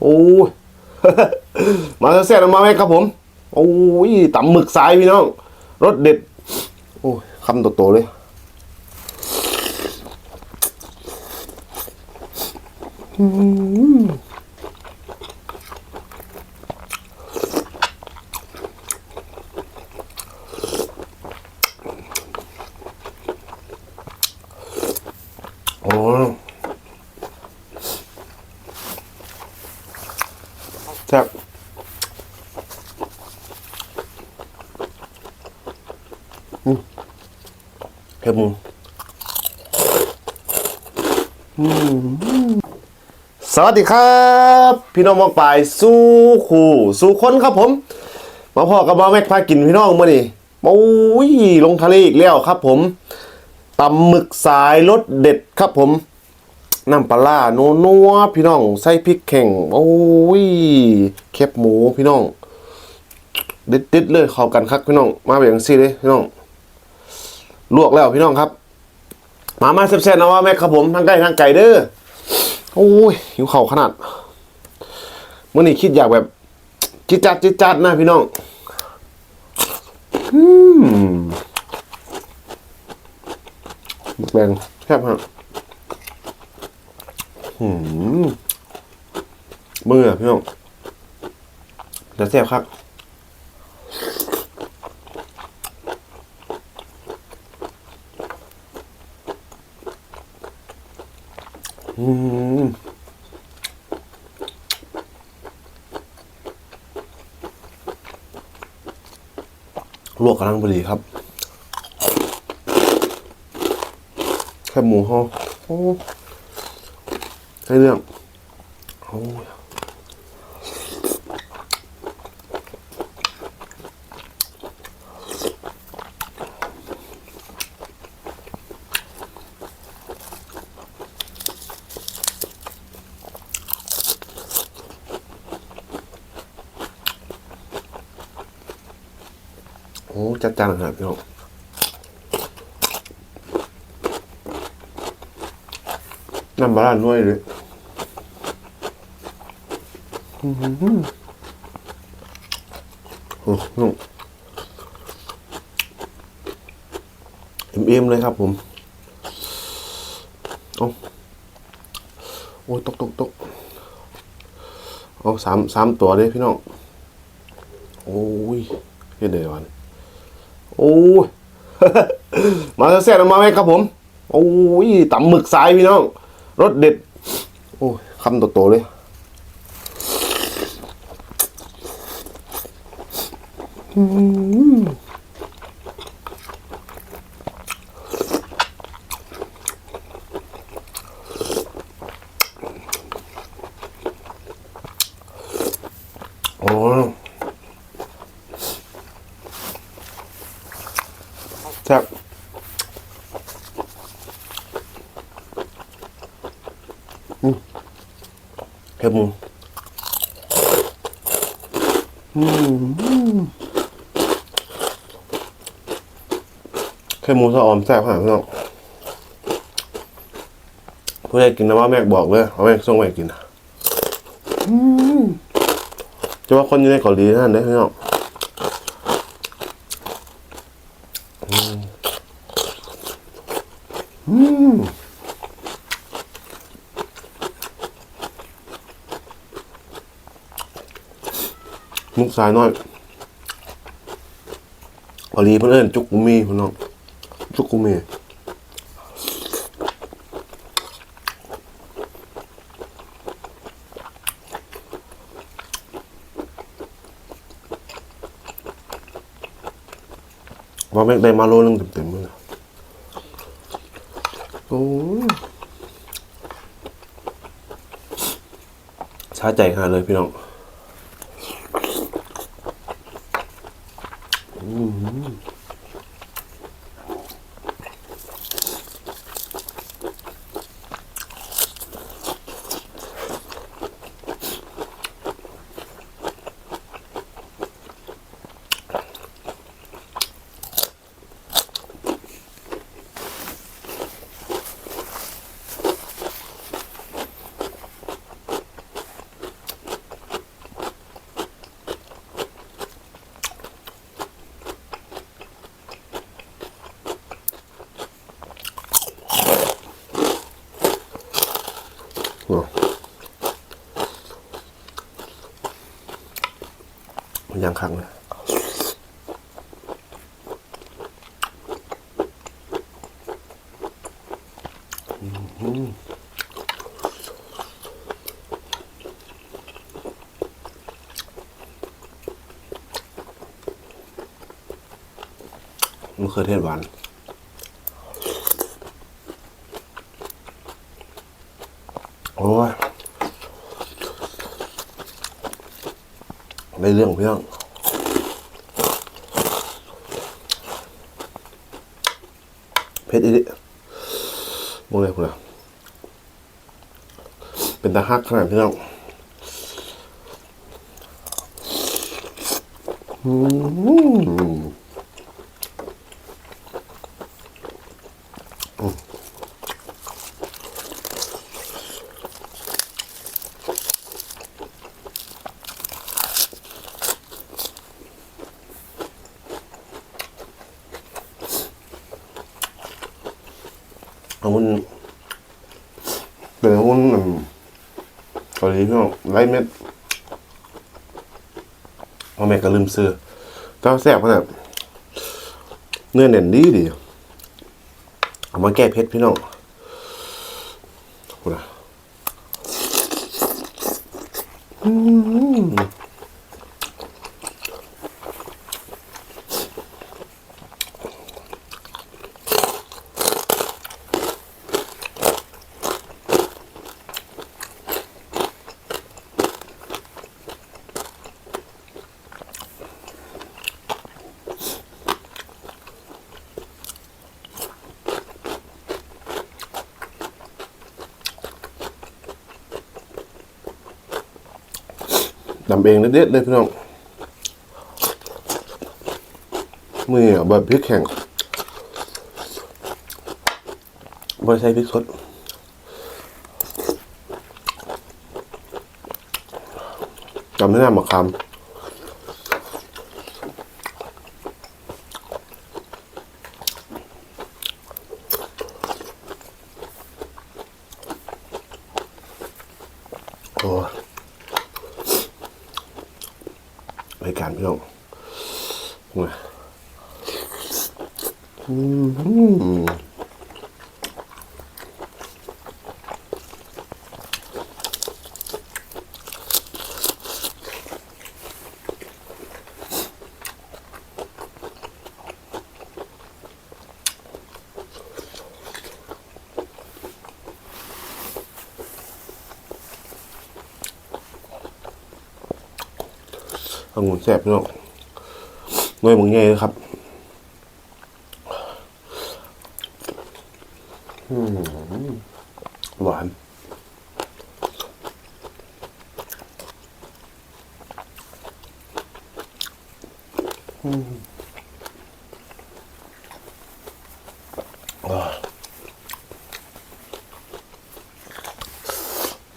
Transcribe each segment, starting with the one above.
โอ้มาแซ่บมาไหมครับผม โอ้ยตำหมึกสายพี่น้องรสเด็ด โอ้คำโตๆเลยโอ้ยแซ่บอืม เค็มสวัสดีครับ พี่น้องมองปลายสู้ขู่สู้คนครับผม มาพ่อกับมาแม็กพากินพี่น้องมื่อนี่โอ้ยลงทะเลอีกแล้วครับผมตำหมึกสายรสเด็ดครับผมน้ำปลาร้านัวนัวพี่น้องใส่พริกแข็งโอ้ยแคบหมูพี่น้องเด็ดเด็ดๆเลยเข้ากันครับพี่น้อง มาแบบอย่างซี่เลยพี่น้อง ลวกแล้วพี่น้องครับมามาแซ่บๆนะว่าแม่ครับผมทั้งไก่ทั้งไก่เด้อโอ้ยหิวเข่าขนาดเมื่อนี้คิดอยากแบบจิจัดจิจัดนะพี่น้องอืมแบงแซ่บฮะหืมเมืออพี่น้องเดี๋ยวแซ่บครับ อืมลวกกำลังพอดีครับแค่หมูห่อให้เรื่องโอ้ย อ้จัดจานอาหารพี่น้องน้ำบาลานน้อยเลยอื้อหือโอ้พี่น้องเอ็มเลยครับผมเอาโอ้ยตกตกตกเอาสามสามตัวเลยพี่น้อง โอ้ยเฮ็ดได้วัน โอ้ยมาแซ่บมาไหมครับผม โอ้ยต่ำหมึกสายพี่น้องรสเด็ด โอ้คำโตๆเลยโอ้ยแซ่บอืม เค็มหมูอืมเค็มหมูสะออมแซ่บขนาดพี่น้องผู้ใดกินนะว่าแม่บอกเลยเอาแม่ส่งไปกินนะจะว่าคนอยู่ในเกาหลีนั่นเด้อพี่น้อง สายน้อยพอดีเพื่อนจุกกุมีพี่น้องจุกกุมีว่าแม่ได้มาโลนึงเต็มๆเลยโอ้ช้าใจขาดเลยพี่น้อง ยังคังเลยมะเขือเทศหวาน ได้เรื่องเพื่อนเพชรอีดิมองเลยคุณนะเป็นตาฮักขนาดเพื่อนอืม เอามันเป็นหุ้นอืมเกาหลีเพื่อนไรเม็ดเอาแม่ก็ลืมซื้อเจ้าแซ่บขนาดเนื้อเน่นดีดีเอามาแก้เพชรพี่น้องคุณอะอืม ดำเองเด็ดๆเลยพี่น้องมือแบบพริกแข็งบริใช้พริกสดจำไม่ได้หมกคำโอ้ย รายการพี่น้อง มาอืมองุ่ นแซ่บพี่น้องหน้อยมึงใหญ่เลยครับอืมหวานอืมอ่า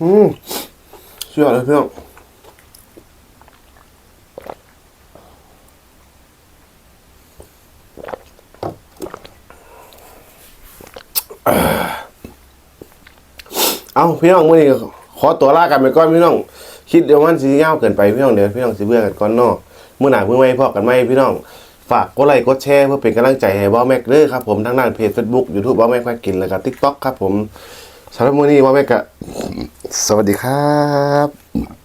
อืมเชื่อเลยพี่น้อง พี่น้องมื่อนี้ขอตัวลากันไปก่อนพี่น้อง คิดเดี๋ยวมันสิยาวเกินไปพี่น้องเดี๋ยวพี่น้องสิเบื่อกันก่อนเนาเมื่อหน้าเมื่อไม่พอกันไหมพี่น้องฝากกดไลค์กดแชร์เพื่อเป็นกำลังใจให้บ้าแม็กเด้อครับผมทั้งด้านเพจ Facebook YouTube บ้าแม็กมากินแล้วก็ TikTok ครับผมสำหรับมื้อนี้บ้าแม็กกะสวัสดีครับ